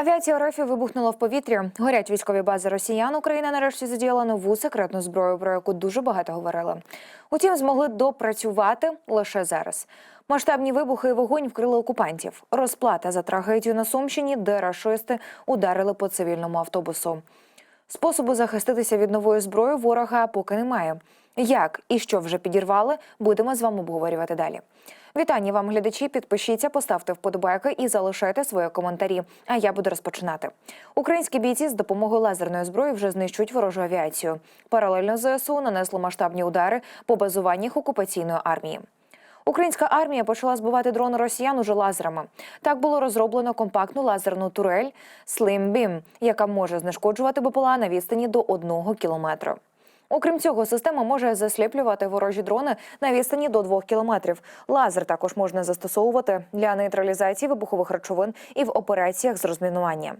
Авіація РФ вибухнула в повітрі. Горять військові бази росіян. Україна нарешті задіяла нову секретну зброю, про яку дуже багато говорили. Утім, змогли допрацювати лише зараз. Масштабні вибухи і вогонь вкрили окупантів. Розплата за трагедію на Сумщині, де рашисти ударили по цивільному автобусу. Способу захиститися від нової зброї ворога поки немає. Як і що вже підірвали, будемо з вами обговорювати далі. Вітання вам, глядачі. Підпишіться, поставте вподобайки і залишайте свої коментарі. А я буду розпочинати. Українські бійці з допомогою лазерної зброї вже знищують ворожу авіацію. Паралельно ЗСУ нанесло масштабні удари по базуваннях окупаційної армії. Українська армія почала збивати дрони росіян уже лазерами. Так було розроблено компактну лазерну турель Slim Beam, яка може знешкоджувати БПЛА на відстані до одного кілометра. Окрім цього, система може засліплювати ворожі дрони на відстані до двох кілометрів. Лазер також можна застосовувати для нейтралізації вибухових речовин і в операціях з розмінування.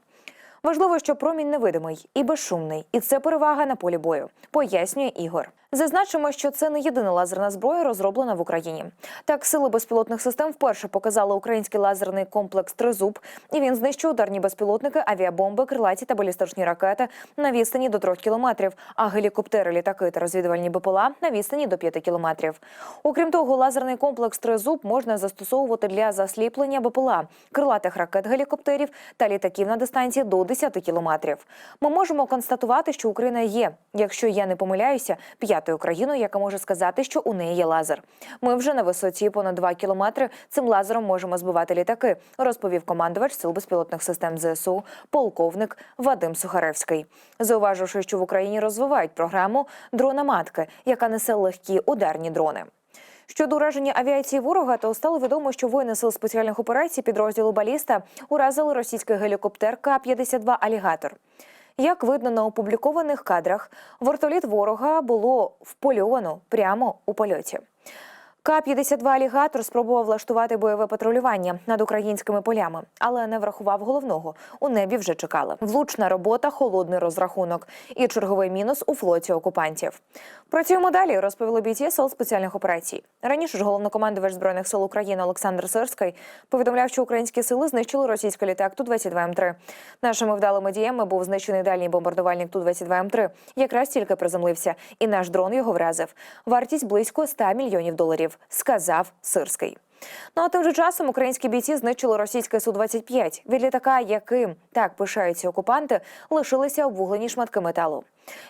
Важливо, що промінь невидимий і безшумний, і це перевага на полі бою, пояснює Ігор. Зазначимо, що це не єдина лазерна зброя, розроблена в Україні. Так, сили безпілотних систем вперше показали український лазерний комплекс Тризуб, і він знищує ударні безпілотники, авіабомби, крилаті та балістичні ракети на відстані до 3 кілометрів, а гелікоптери, літаки та розвідувальні БПЛА на відстані до 5 кілометрів. Окрім того, лазерний комплекс Тризуб можна застосовувати для засліплення БПЛА, крилатих ракет гелікоптерів та літаків на дистанції до 10 кілометрів. Ми можемо констатувати, що Україна є, якщо я не помиляюся, п'ятою країною, яка може сказати, що у неї є лазер. Ми вже на висоті понад 2 кілометри цим лазером можемо збивати літаки, розповів командувач сил безпілотних систем ЗСУ, полковник Вадим Сухаревський. Зауваживши, що в Україні розвивають програму дрона матки, яка несе легкі ударні дрони. Щодо ураження авіації ворога, то стало відомо, що воїни сил спеціальних операцій підрозділу Баліста уразили російський гелікоптер К-52 Алігатор. Як видно на опублікованих кадрах, вертоліт ворога було впольовано прямо у польоті. К-52 алігатор спробував влаштувати бойове патрулювання над українськими полями, але не врахував головного. У небі вже чекали. Влучна робота, холодний розрахунок і черговий мінус у флоті окупантів. Працюємо далі, розповіли бійці сил спеціальних операцій. Раніше ж головнокомандувач збройних сил України Олександр Сирський повідомляв, що українські сили знищили російський літак Ту-22 М3. Нашими вдалими діями був знищений дальній бомбардувальник Ту-22 М3. Якраз тільки приземлився, і наш дрон його вразив. Вартість близько 100 мільйонів доларів, сказав Сирський. Ну а тим же часом українські бійці знищили російське Су-25. Від літака, яким так пишаються окупанти, лишилися обвуглені шматки металу.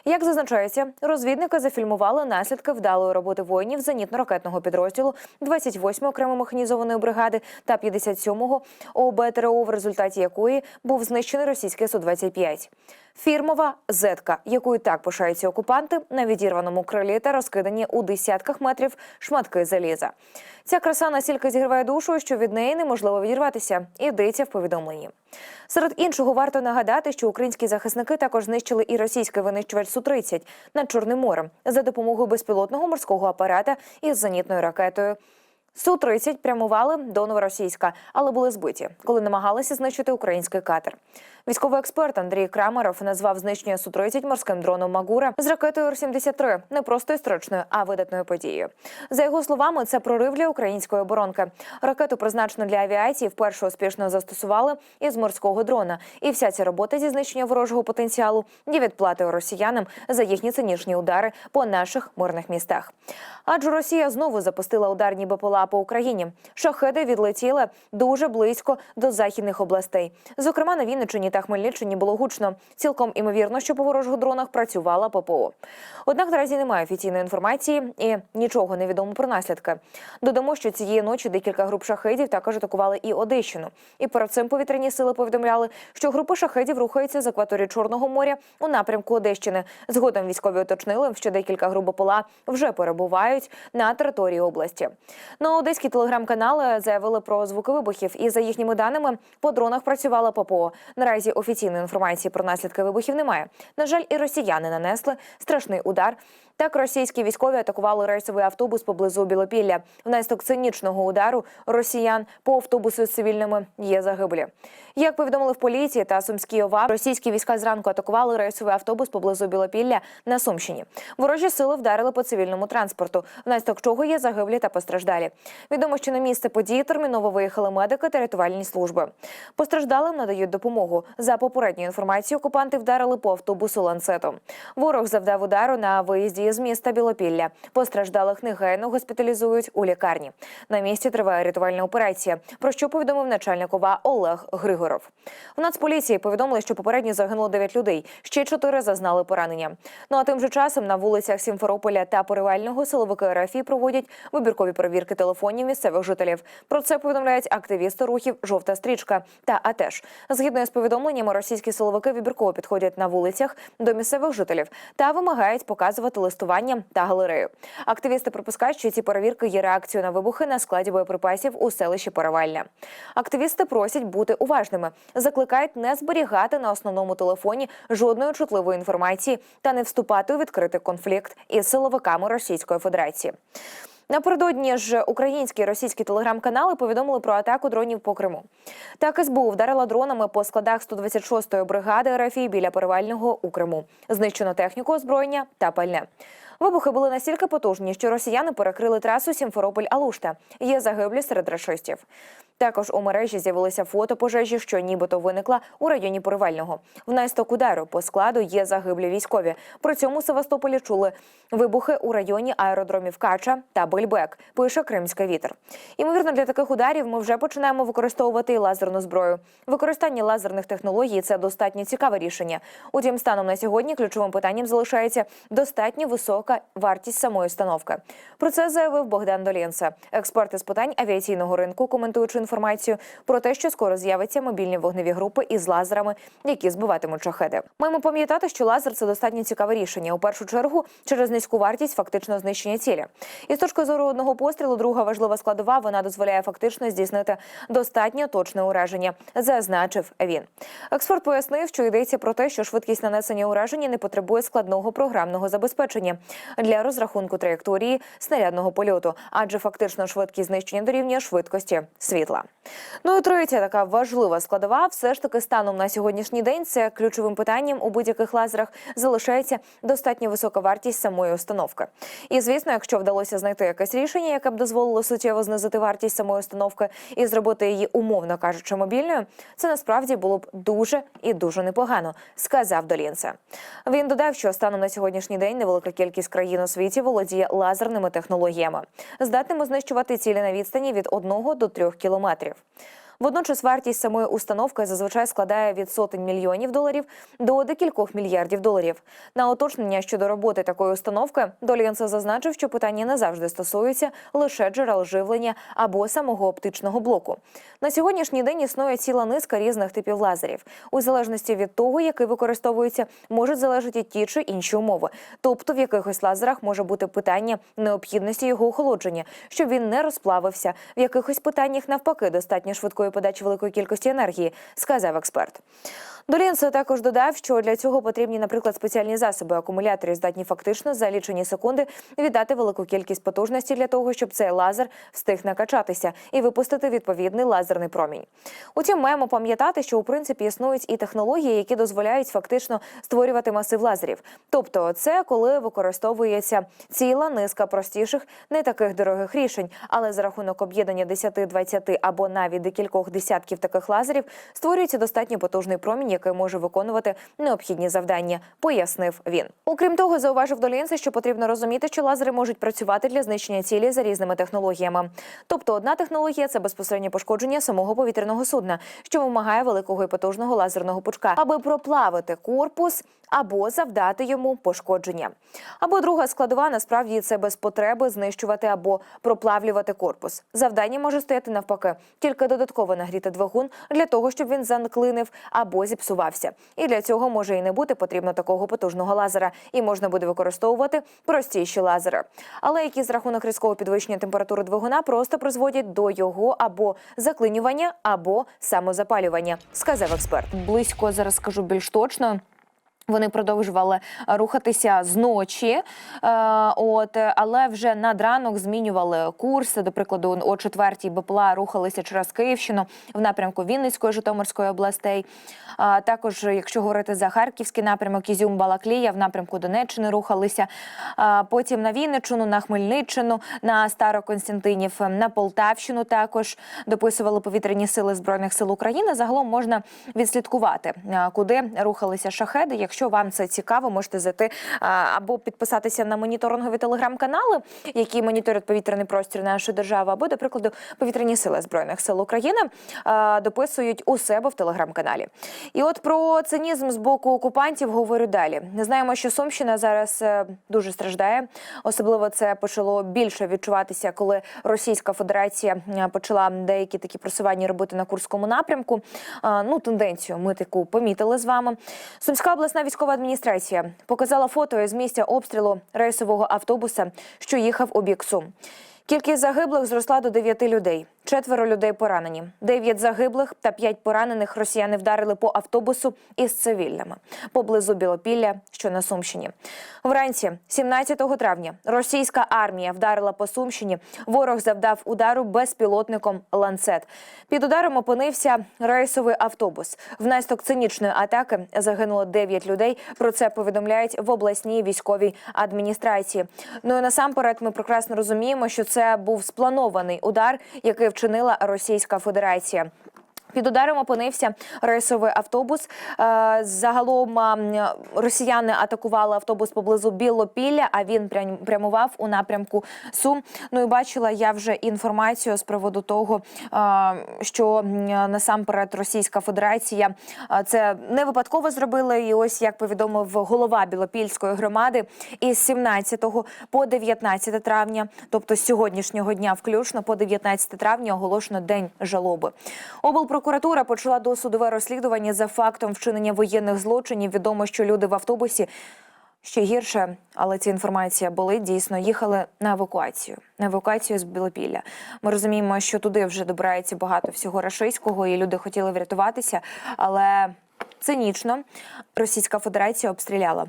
Як зазначається, розвідники зафільмували наслідки вдалої роботи воїнів зенітно-ракетного підрозділу 28-ї окремо механізованої бригади та 57-го ОБТРО, в результаті якої був знищений російський Су-25. Фірмова зетка, якою так пишаються окупанти, на відірваному крилі та розкидані у десятках метрів шматки заліза. Ця краса настільки зігріває душу, що від неї неможливо відірватися. Йдеться в повідомленні. Серед іншого варто нагадати, що українські захисники також знищили і російський винищувач Су-30 над Чорним морем за допомогою безпілотного морського апарата із зенітною ракетою. Су-30 прямували до Новоросійська, але були збиті, коли намагалися знищити український катер. Військовий експерт Андрій Крамеров назвав знищення Су-30 морським дроном Магура з ракетою Р-73 не просто історичною, а видатною подією. За його словами, це прорив для української оборонки. Ракету призначену для авіації вперше успішно застосували із морського дрона. І вся ця робота зі знищення ворожого потенціалу є відплатою росіянам за їхні цинічні удари по наших мирних містах. Адже Росія знову запустила ударні БПЛА по Україні. Шахеди відлетіли дуже близько до західних областей. Зокрема, на Вінниччині та Хмельниччині було гучно. Цілком імовірно, що по ворожих дронах працювала ППО. Однак наразі немає офіційної інформації і нічого не відомо про наслідки. Додамо, що цієї ночі декілька груп шахедів також атакували і Одещину. І перед цим повітряні сили повідомляли, що групи шахедів рухаються з акваторії Чорного моря у напрямку Одещини. Згодом військові уточнили, що декілька груп БПЛА вже перебувають на території області. Одеські телеграм-канали заявили про звуки вибухів, і за їхніми даними по дронах працювала ППО. Наразі офіційної інформації про наслідки вибухів немає. На жаль, і росіяни нанесли страшний удар Так російські військові атакували рейсовий автобус поблизу Білопілля. Внаслідок цинічного удару росіян по автобусу з цивільними є загиблі. Як повідомили в поліції та Сумській ОВА, російські війська зранку атакували рейсовий автобус поблизу Білопілля на Сумщині. Ворожі сили вдарили по цивільному транспорту, внаслідок чого є загиблі та постраждалі. Відомо, що на місце події терміново виїхали медики та рятувальні служби. Постраждалим надають допомогу. За попередньою інформацією, окупанти вдарили по автобусу ланцетом. Ворог завдав удару на виїзді з міста Білопілля. Постраждалих негайно госпіталізують у лікарні. На місці триває рятувальна операція. Про що повідомив начальник ОВА Олег Григоров. В Нацполіції повідомили, що попередньо загинуло 9 людей. Ще 4 зазнали поранення. Ну а тим же часом на вулицях Сімферополя та Поривального силовики РФІ проводять вибіркові перевірки телефонів місцевих жителів. Про це повідомляють активісти рухів Жовта стрічка та АТЕШ. Згідно з повідомленнями, російські силовики вибірково підходять на вулицях до місцевих жителів та вимагають показувати листування та галерею. Активісти припускають, що ці перевірки є реакцією на вибухи на складі боєприпасів у селищі Поривальне. Активісти просять бути уважними, закликають не зберігати на основному телефоні жодної чутливої інформації та не вступати у відкритий конфлікт із силовиками Російської Федерації. Напередодні ж українські і російські телеграм-канали повідомили про атаку дронів по Криму. Так СБУ вдарила дронами по складах 126-ї бригади РФІ біля Перевального у Криму. Знищено техніку озброєння та пальне. Вибухи були настільки потужні, що росіяни перекрили трасу Сімферополь-Алушта. Є загиблі серед рашистів. Також у мережі з'явилися фото пожежі, що нібито виникла у районі Поривального. Внаслідок удару по складу є загиблі військові. При цьому у Севастополі чули вибухи у районі аеродромів Кача та Бельбек. Пише Кримський вітер. Імовірно, для таких ударів ми вже починаємо використовувати і лазерну зброю. Використання лазерних технологій це достатньо цікаве рішення. Утім, станом на сьогодні ключовим питанням залишається достатньо висока вартість самої установки. Про це заявив Богдан Долєнце, експерт із питань авіаційного ринку, коментуючи інформацію про те, що скоро з'явиться мобільні вогневі групи із лазерами, які збиватимуть шахеди. Маємо пам'ятати, що лазер це достатньо цікаве рішення. У першу чергу через низьку вартість фактично знищення цілі. І з точки зору одного пострілу, друга важлива складова вона дозволяє фактично здійснити достатньо точне ураження, зазначив він. Експерт пояснив, що йдеться про те, що швидкість нанесення ураження не потребує складного програмного забезпечення для розрахунку траєкторії снарядного польоту, адже фактично швидкість знищення дорівнює швидкості світла. Ну і третя така важлива складова, все ж таки станом на сьогоднішній день це ключовим питанням у будь-яких лазерах залишається достатньо висока вартість самої установки. І звісно, якщо вдалося знайти якесь рішення, яке б дозволило суттєво знизити вартість самої установки і зробити її умовно кажучи мобільною, це насправді було б дуже і дуже непогано, сказав Долінце. Він додав, що станом на сьогоднішній день невелика кількість країн у світі володіє лазерними технологіями, здатними знищувати цілі на відстані від 1 до 3 кілометрів кілометрів. Водночас вартість самої установки зазвичай складає від сотень мільйонів доларів до декількох мільярдів доларів. На уточнення щодо роботи такої установки Долінце зазначив, що питання не завжди стосується лише джерел живлення або самого оптичного блоку. На сьогоднішній день існує ціла низка різних типів лазерів. У залежності від того, який використовується, можуть залежати ті чи інші умови. Тобто в якихось лазерах може бути питання необхідності його охолодження, щоб він не розплавився. В якихось питаннях навпаки достатньо швидкої подачі великої кількості енергії, сказав експерт. Долінце також додав, що для цього потрібні, наприклад, спеціальні засоби. Акумулятори здатні фактично за лічені секунди віддати велику кількість потужності для того, щоб цей лазер встиг накачатися і випустити відповідний лазерний промінь. Утім, маємо пам'ятати, що у принципі існують і технології, які дозволяють фактично створювати масив лазерів. Тобто, це коли використовується ціла низка простіших, не таких дорогих рішень, але за рахунок об'єднання 10, 20 або навіть декількох десятків таких лазерів створюється достатньо потужний промінь, який може виконувати необхідні завдання, пояснив він. Окрім того, зауважив Долінце, що потрібно розуміти, що лазери можуть працювати для знищення цілі за різними технологіями. Тобто, одна технологія це безпосереднє пошкодження самого повітряного судна, що вимагає великого і потужного лазерного пучка, аби проплавити корпус або завдати йому пошкодження. Або друга складова насправді це без потреби знищувати або проплавлювати корпус. Завдання може стояти навпаки, тільки додатково нагріти двигун для того, щоб він занклинив або зіпсувався. І для цього може і не бути потрібно такого потужного лазера, і можна буде використовувати простіші лазери. Але які з рахунок різкого підвищення температури двигуна просто призводять до його або заклинювання, або самозапалювання, сказав експерт. Близько зараз скажу більш точно. Вони продовжували рухатися зночі, е, от але вже над ранок змінювали курс. До прикладу, о четвертій БПЛА рухалися через Київщину в напрямку Вінницької Житомирської областей. Також, якщо говорити за харківський напрямок, Ізюм Балаклія в напрямку Донеччини рухалися. Потім на Вінниччину, на Хмельниччину, на Староконстантинів, на Полтавщину також дописували повітряні сили збройних сил України. Загалом можна відслідкувати, куди рухалися шахеди. Якщо вам це цікаво, можете зайти або підписатися на моніторингові телеграм-канали, які моніторять повітряний простір нашої держави, або, до прикладу, повітряні сили збройних сил України дописують у себе в телеграм-каналі. І от про цинізм з боку окупантів говорю далі. Знаємо, що Сумщина зараз е, дуже страждає. Особливо це почало більше відчуватися, коли Російська Федерація почала деякі такі просування робити на Курському напрямку. Ну, тенденцію ми таку помітили з вами. Сумська обласна військова адміністрація показала фото з місця обстрілу рейсового автобуса, що їхав у бік Сум. Кількість загиблих зросла до 9 людей. Четверо людей поранені. Дев'ять загиблих та п'ять поранених росіяни вдарили по автобусу із цивільними поблизу Білопілля, що на Сумщині. Вранці, 17 травня, російська армія вдарила по Сумщині. Ворог завдав удару безпілотником ланцет. Під ударом опинився рейсовий автобус. Внаслідок цинічної атаки загинуло 9 людей. Про це повідомляють в обласній військовій адміністрації. Ну і насамперед, ми прекрасно розуміємо, що це був спланований удар, який вчинила Російська Федерація. Під ударом опинився рейсовий автобус. Е, Загалом росіяни атакували автобус поблизу Білопілля, а він прям- прямував у напрямку Сум. Ну і бачила я вже інформацію з приводу того, е, що насамперед Російська Федерація е, це не випадково зробила. І ось як повідомив голова Білопільської громади, із 17 по 19 травня, тобто з сьогоднішнього дня, включно по 19 травня, оголошено день жалоби. Облпрокуратура почала досудове розслідування за фактом вчинення воєнних злочинів. Відомо, що люди в автобусі. Ще гірше, але ця інформація болить. Дійсно, їхали на евакуацію. На евакуацію з Білопілля. Ми розуміємо, що туди вже добирається багато всього рашистського, і люди хотіли врятуватися, але цинічно Російська Федерація обстріляла.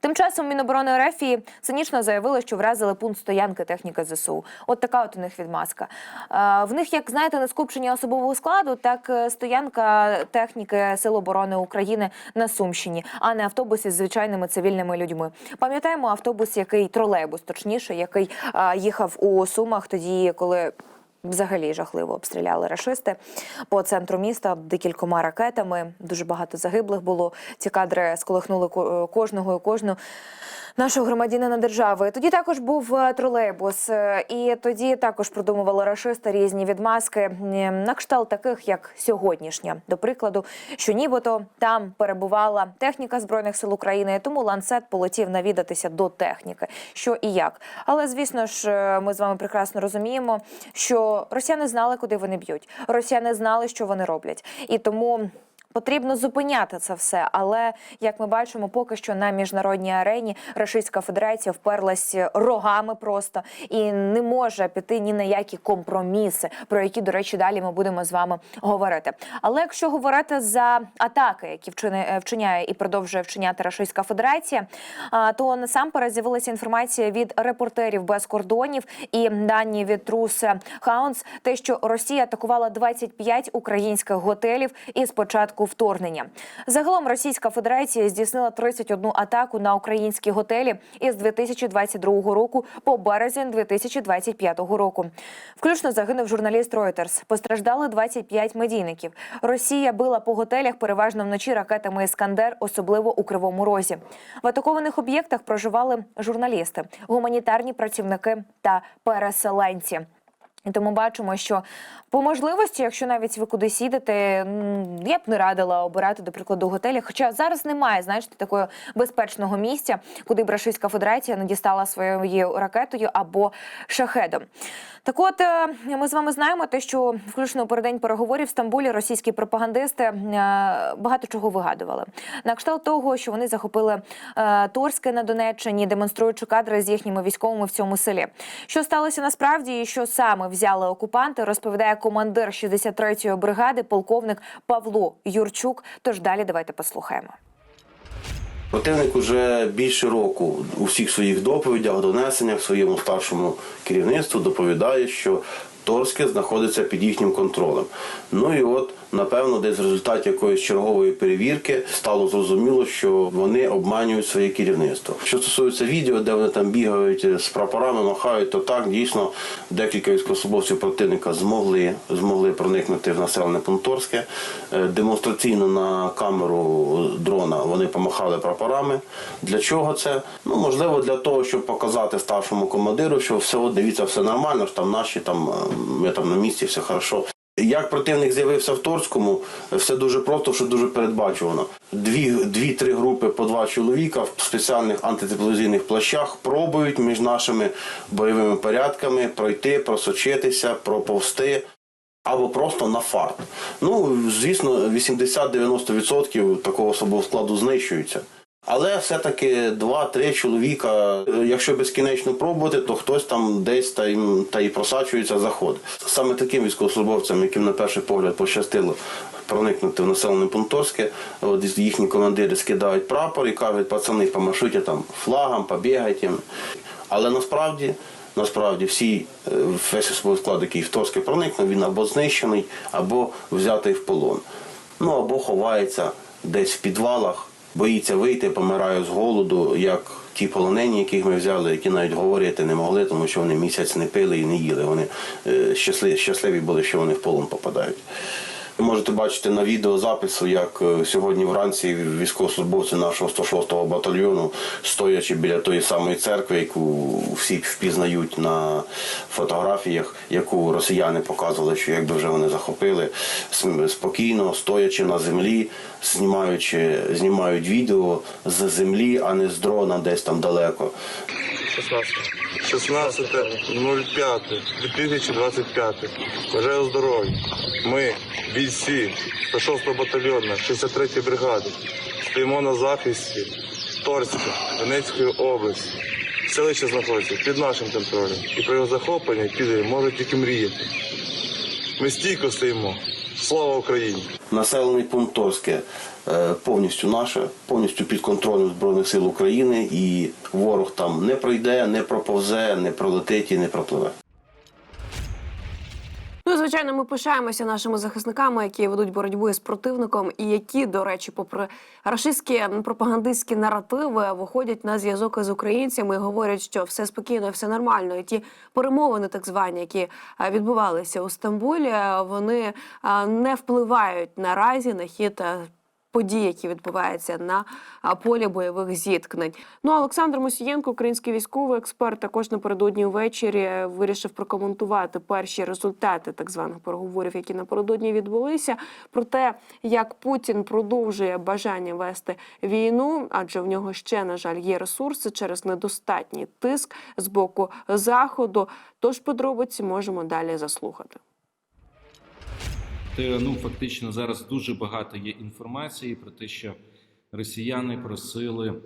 Тим часом Міноборони РФ цинічно заявили, що вразили пункт стоянки техніки ЗСУ. От така от у них відмазка. Е, В них, як знаєте, не скупчення особового складу, так е, стоянка техніки Сил оборони України на Сумщині, а не автобуси з звичайними цивільними людьми. Пам'ятаємо автобус, який тролейбус, точніше, який е, їхав у Сумах тоді, коли. Взагалі жахливо обстріляли рашисти по центру міста декількома ракетами. Дуже багато загиблих було. Ці кадри сколихнули ко- кожного і кожну нашого громадянина держави. Тоді також був е, тролейбус, е, і тоді також продумували рашисти різні відмазки на кшталт таких, як сьогоднішня. До прикладу, що нібито там перебувала техніка збройних сил України, тому ланцет полетів навідатися до техніки, що і як. Але звісно ж, е, ми з вами прекрасно розуміємо, що росіяни знали, куди вони б'ють. Росіяни знали, що вони роблять, і тому. Потрібно зупиняти це все, але як ми бачимо, поки що на міжнародній арені Російська Федерація вперлась рогами просто і не може піти ні на які компроміси, про які, до речі, далі ми будемо з вами говорити. Але якщо говорити за атаки, які вчини- вчиняє і продовжує вчиняти Російська Федерація, то насамперед з'явилася інформація від репортерів без кордонів і дані від Труса Хаунс, те, що Росія атакувала 25 українських готелів із початку вторгнення. Загалом Російська Федерація здійснила 31 атаку на українські готелі із 2022 року по березень 2025 року. Включно загинув журналіст Reuters. Постраждали 25 медійників. Росія била по готелях переважно вночі ракетами Іскандер, особливо у Кривому Розі. В атакованих об'єктах проживали журналісти, гуманітарні працівники та переселенці. Тому бачимо, що по можливості, якщо навіть ви кудись їдете, я б не радила обирати, до прикладу, готелі. Хоча зараз немає, знаєте, такого безпечного місця, куди б Російська Федерація не дістала своєю ракетою або шахедом. Так от е, ми з вами знаємо те, що включно у переддень переговорів в Стамбулі російські пропагандисти е, багато чого вигадували. На кшталт того, що вони захопили е, Торське на Донеччині, демонструючи кадри з їхніми військовими в цьому селі. Що сталося насправді, і що саме взяли окупанти, розповідає командир 63-ї бригади, полковник Павло Юрчук. Тож далі давайте послухаємо. Противник уже більше року у всіх своїх доповідях, донесеннях своєму старшому керівництву доповідає, що Торське знаходиться під їхнім контролем. Ну і от, напевно, десь в результаті якоїсь чергової перевірки стало зрозуміло, що вони обманюють своє керівництво. Що стосується відео, де вони там бігають з прапорами, махають, то так дійсно декілька військовослужбовців противника змогли, змогли проникнути в населене пункт Торське. Е, Демонстраційно на камеру дрона вони помахали прапорами. Для чого це? Ну можливо, для того, щоб показати старшому командиру, що все дивіться, все нормально, що там наші там ми там на місці, все хорошо. Як противник з'явився в Торському, все дуже просто, що дуже передбачувано. Дві, дві-три групи по два чоловіка в спеціальних антитепловізійних плащах пробують між нашими бойовими порядками пройти, просочитися, проповсти або просто на фарт. Ну, звісно, 80-90% такого особового складу знищуються. Але все-таки два-три чоловіка, е, якщо безкінечно пробувати, то хтось там десь та й, та й просачується заходить. Саме таким військовослужбовцям, яким на перший погляд пощастило проникнути в населене пункт Торське, от їхні командири скидають прапор і кажуть, пацани, помашуйте там флагом, побігайте. Але насправді Насправді всі е, весь особовий склад, який в Торське проникнув, він або знищений, або взятий в полон. Ну або ховається десь в підвалах, боїться вийти, помирає з голоду, як ті полонені, яких ми взяли, які навіть говорити не могли, тому що вони місяць не пили і не їли. Вони е, щасливі, щасливі були, що вони в полон попадають. Ви можете бачити на відеозапису, як е, сьогодні вранці військовослужбовці нашого 106-го батальйону, стоячи біля тої самої церкви, яку всі впізнають на фотографіях, яку росіяни показували, що якби вже вони захопили, спокійно, стоячи на землі, знімаючи, знімають відео з землі, а не з дрона десь там далеко. 16.05.2025. Бажаю здоров'я. Ми, бійці 106 батальйону 63-ї бригади, стоїмо на захисті Торська, Донецької області. Селище знаходиться під нашим контролем. І про його захоплення піде можуть тільки мріяти. Ми стійко стоїмо. Слава Україні! Населений пункт Торське е, повністю наше, повністю під контролем Збройних сил України, і ворог там не пройде, не проповзе, не пролетить і не пропливе. Ну, звичайно, ми пишаємося нашими захисниками, які ведуть боротьбу з противником, і які, до речі, попри рашистські пропагандистські наративи, виходять на зв'язок із українцями і говорять, що все спокійно, все нормально. І ті перемовини, так звані, які відбувалися у Стамбулі, вони не впливають наразі на хід. Події, які відбуваються на полі бойових зіткнень. Ну Олександр Мусієнко, український військовий експерт, також напередодні ввечері вирішив прокоментувати перші результати так званих переговорів, які напередодні відбулися, про те, як Путін продовжує бажання вести війну, адже в нього ще на жаль є ресурси через недостатній тиск з боку заходу. Тож подробиці можемо далі заслухати. Ну фактично зараз дуже багато є інформації про те, що росіяни просили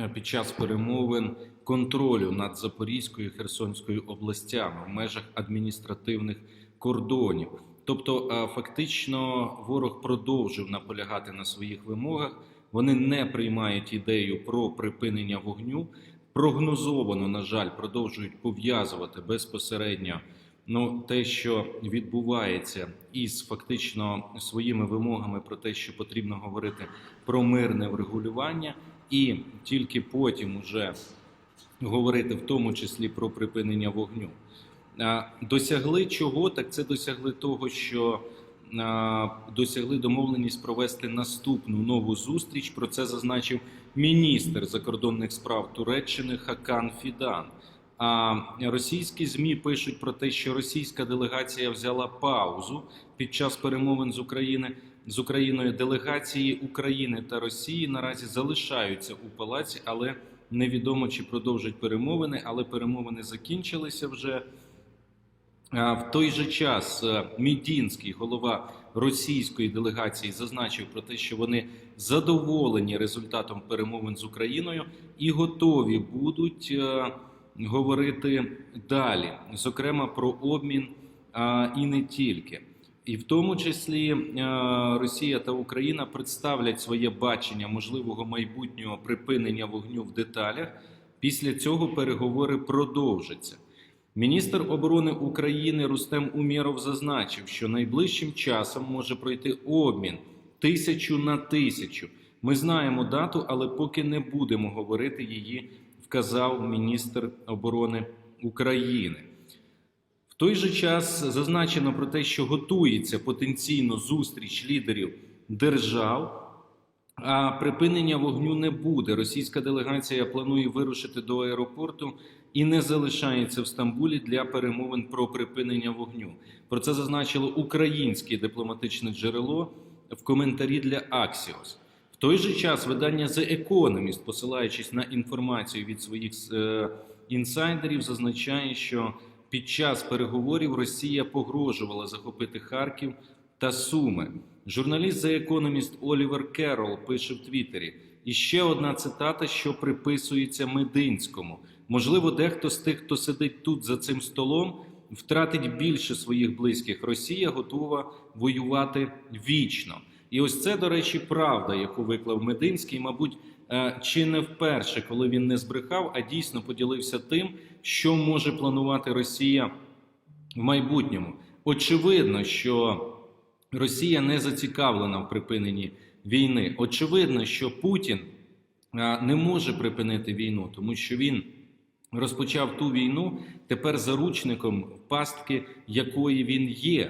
е, під час перемовин контролю над Запорізькою і Херсонською областями в межах адміністративних кордонів. Тобто, е, фактично, ворог продовжив наполягати на своїх вимогах. Вони не приймають ідею про припинення вогню. Прогнозовано, на жаль, продовжують пов'язувати безпосередньо ну, те, що відбувається, із фактично своїми вимогами про те, що потрібно говорити про мирне врегулювання, і тільки потім уже говорити в тому числі про припинення вогню. Досягли чого? Так це досягли того, що досягли домовленість провести наступну нову зустріч. Про це зазначив міністр закордонних справ Туреччини Хакан Фідан. Російські змі пишуть про те, що російська делегація взяла паузу під час перемовин з України з Україною. Делегації України та Росії наразі залишаються у палаці, але невідомо чи продовжать перемовини. Але перемовини закінчилися вже. В той же час е, Мідінський, голова російської делегації, зазначив про те, що вони задоволені результатом перемовин з Україною і готові будуть е, говорити далі, зокрема про обмін а, і не тільки. І в тому числі е, Росія та Україна представлять своє бачення можливого майбутнього припинення вогню в деталях. Після цього переговори продовжаться. Міністр оборони України Рустем Умєров зазначив, що найближчим часом може пройти обмін тисячу на тисячу. Ми знаємо дату, але поки не будемо говорити її, вказав міністр оборони України. В той же час зазначено про те, що готується потенційно зустріч лідерів держав. А припинення вогню не буде. Російська делегація планує вирушити до аеропорту і не залишається в Стамбулі для перемовин про припинення вогню. Про це зазначило українське дипломатичне джерело в коментарі для Axios. Той же час видання The Economist, посилаючись на інформацію від своїх е, інсайдерів, зазначає, що під час переговорів Росія погрожувала захопити Харків та Суми. Журналіст The Economist Олівер Керол пише в Твіттері. І ще одна цитата, що приписується Мединському. Можливо, дехто з тих, хто сидить тут за цим столом, втратить більше своїх близьких. Росія готова воювати вічно. І ось це, до речі, правда, яку виклав Мединський, мабуть, е, чи не вперше, коли він не збрехав, а дійсно поділився тим, що може планувати Росія в майбутньому. Очевидно, що Росія не зацікавлена в припиненні війни. Очевидно, що Путін не може припинити війну, тому що він розпочав ту війну тепер заручником пастки, якої він є.